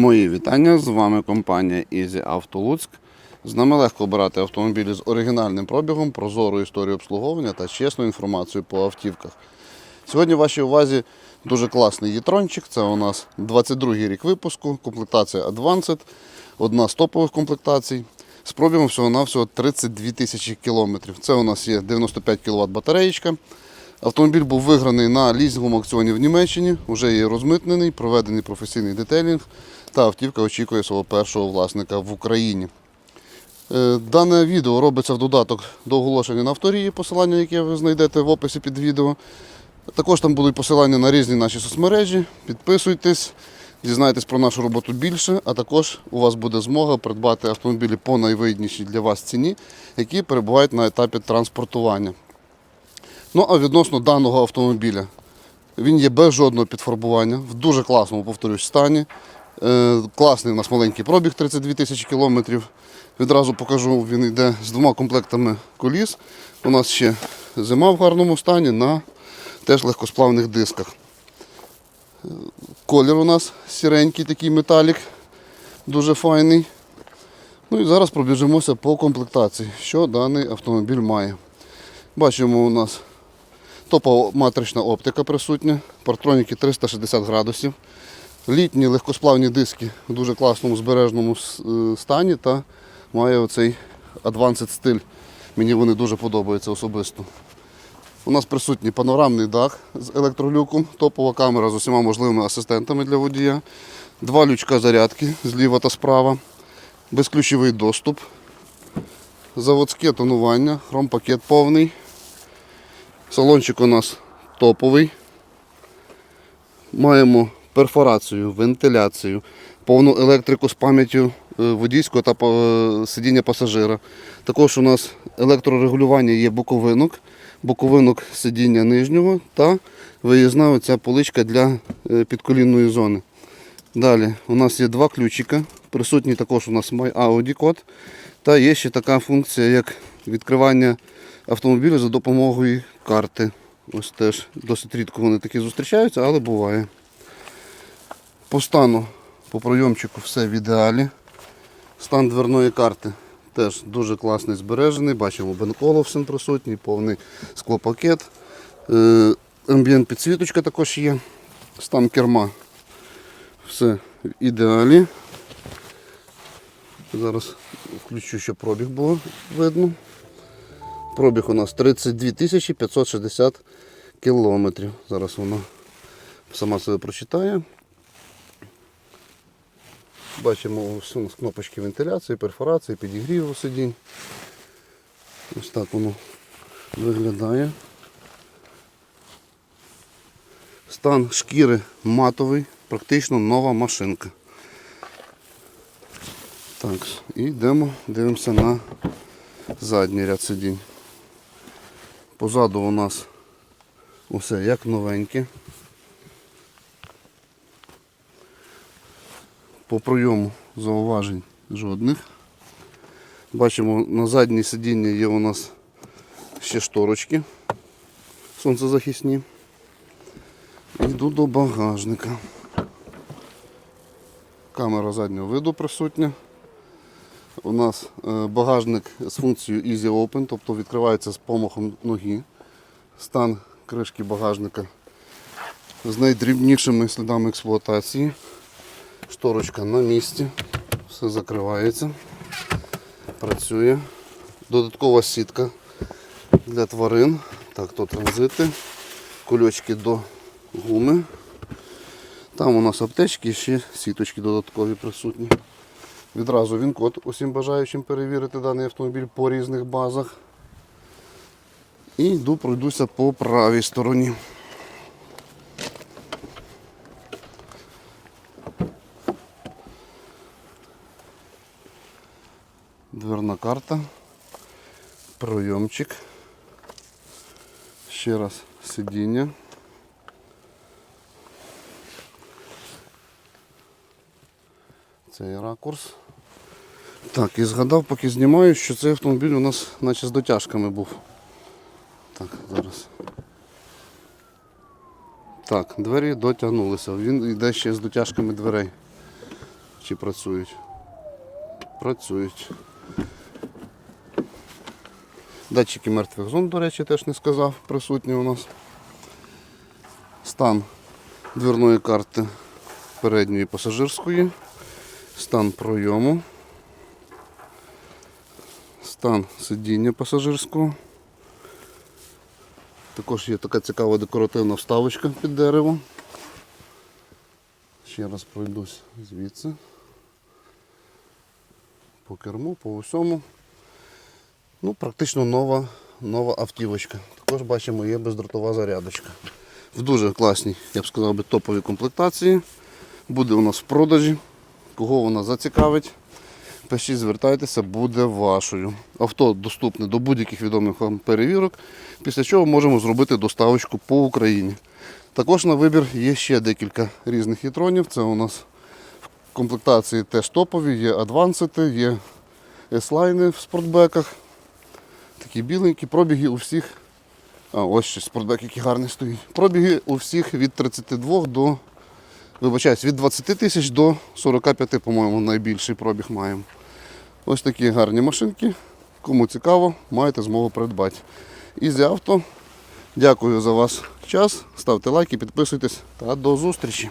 Мої вітання. З вами компанія Easy Auto Луцьк. З нами легко обирати автомобілі з оригінальним пробігом, прозорою історією обслуговування та чесною інформацією по автівках. Сьогодні в вашій увазі дуже класний єтрончик. Це у нас 22-й рік випуску, комплектація Advanced, одна з топових комплектацій. З пробігом всього-навсього 32 тисячі кілометрів. Це у нас є 95 кВт батареєчка. Автомобіль був виграний на лізинговому аукціоні в Німеччині, вже є розмитнений, проведений професійний детейлінг та автівка очікує свого першого власника в Україні. Е, Дане відео робиться в додаток до оголошення на авторії, посилання, яке ви знайдете в описі під відео. Також там будуть посилання на різні наші соцмережі. Підписуйтесь, дізнайтесь про нашу роботу більше, а також у вас буде змога придбати автомобілі по найвигіднішій для вас ціні, які перебувають на етапі транспортування. Ну а відносно даного автомобіля, він є без жодного підфарбування, в дуже класному, повторюсь, стані. Е, класний у нас маленький пробіг 32 тисячі кілометрів. Відразу покажу, він йде з двома комплектами коліс. У нас ще зима в гарному стані на теж легкосплавних дисках. Колір у нас сіренький такий металік, дуже файний. Ну і зараз пробіжимося по комплектації, що даний автомобіль має. Бачимо у нас топова матрична оптика присутня, партроніки 360 градусів, літні легкосплавні диски в дуже класному збережному е, стані та має оцей advanced стиль. Мені вони дуже подобаються особисто. У нас присутній панорамний дах з електролюком, топова камера з усіма можливими асистентами для водія, два лючка зарядки зліва та справа, безключовий доступ, заводське тонування, хромпакет повний. Салончик у нас топовий. Маємо перфорацію, вентиляцію, повну електрику з пам'яттю е, водійського та е, сидіння пасажира. Також у нас електрорегулювання є боковинок, боковинок сидіння нижнього та виїзна оця поличка для е, підколінної зони. Далі у нас є два ключика. Присутній також у нас My Audi код. Та є ще така функція, як відкривання автомобіля за допомогою карти. Ось теж досить рідко вони такі зустрічаються, але буває. По стану, по пройомчику все в ідеалі. Стан дверної карти теж дуже класний збережений. Бачимо бенколовсен присутній, повний склопакет. Е, Амбієнт підсвіточка також є. Стан керма все в ідеалі. Зараз включу, щоб пробіг було видно. Пробіг у нас 32 560 кілометрів. Зараз вона сама себе прочитає. Бачимо ось у нас кнопочки вентиляції, перфорації, підігріву сидінь. Ось так воно виглядає. Стан шкіри матовий, практично нова машинка. Так, і йдемо, дивимося на задній ряд сидінь. Позаду у нас усе як новеньке. По пройому зауважень жодних. Бачимо, на задній сидінні є у нас ще шторочки сонцезахисні. Йду до багажника. Камера заднього виду присутня. У нас е, багажник з функцією Easy Open, тобто відкривається з помахом ноги. Стан кришки багажника з найдрібнішими слідами експлуатації. Шторочка на місці, все закривається, працює. Додаткова сітка для тварин. Так, то транзити, кульочки до гуми. Там у нас аптечки і ще сіточки додаткові присутні. Відразу він код усім бажаючим перевірити даний автомобіль по різних базах. І йду пройдуся по правій стороні. Дверна карта, пройомчик. Ще раз сидіння. Цей ракурс. Так, і згадав, поки знімаю, що цей автомобіль у нас наче з дотяжками був. Так, зараз. Так, двері дотягнулися. Він йде ще з дотяжками дверей. чи працюють. Працюють. Датчики мертвих зон, до речі, теж не сказав, присутні у нас. Стан дверної карти передньої пасажирської, стан пройому, стан сидіння пасажирського. Також є така цікава декоративна вставочка під дерево. Ще раз пройдусь звідси. По керму, по усьому. Ну, практично нова, нова автівочка. Також бачимо, є бездротова зарядочка. В дуже класній, я б сказав би, топовій комплектації. Буде у нас в продажі. Кого вона зацікавить, пишіть, звертайтеся, буде вашою. Авто доступне до будь-яких відомих вам перевірок, після чого можемо зробити доставочку по Україні. Також на вибір є ще декілька різних хітронів. Це у нас в комплектації теж топові, є адвансити, є S-лайни в спортбеках. Такі біленькі, пробіги у всіх. А, ось ще спортбек, який гарний стоїть. Пробіги у всіх від 32 до. Вибачаюсь, від 20 тисяч до 45, по-моєму, найбільший пробіг маємо. Ось такі гарні машинки. Кому цікаво, маєте змогу придбати. Ізі авто. Дякую за ваш час. Ставте лайки, підписуйтесь та до зустрічі.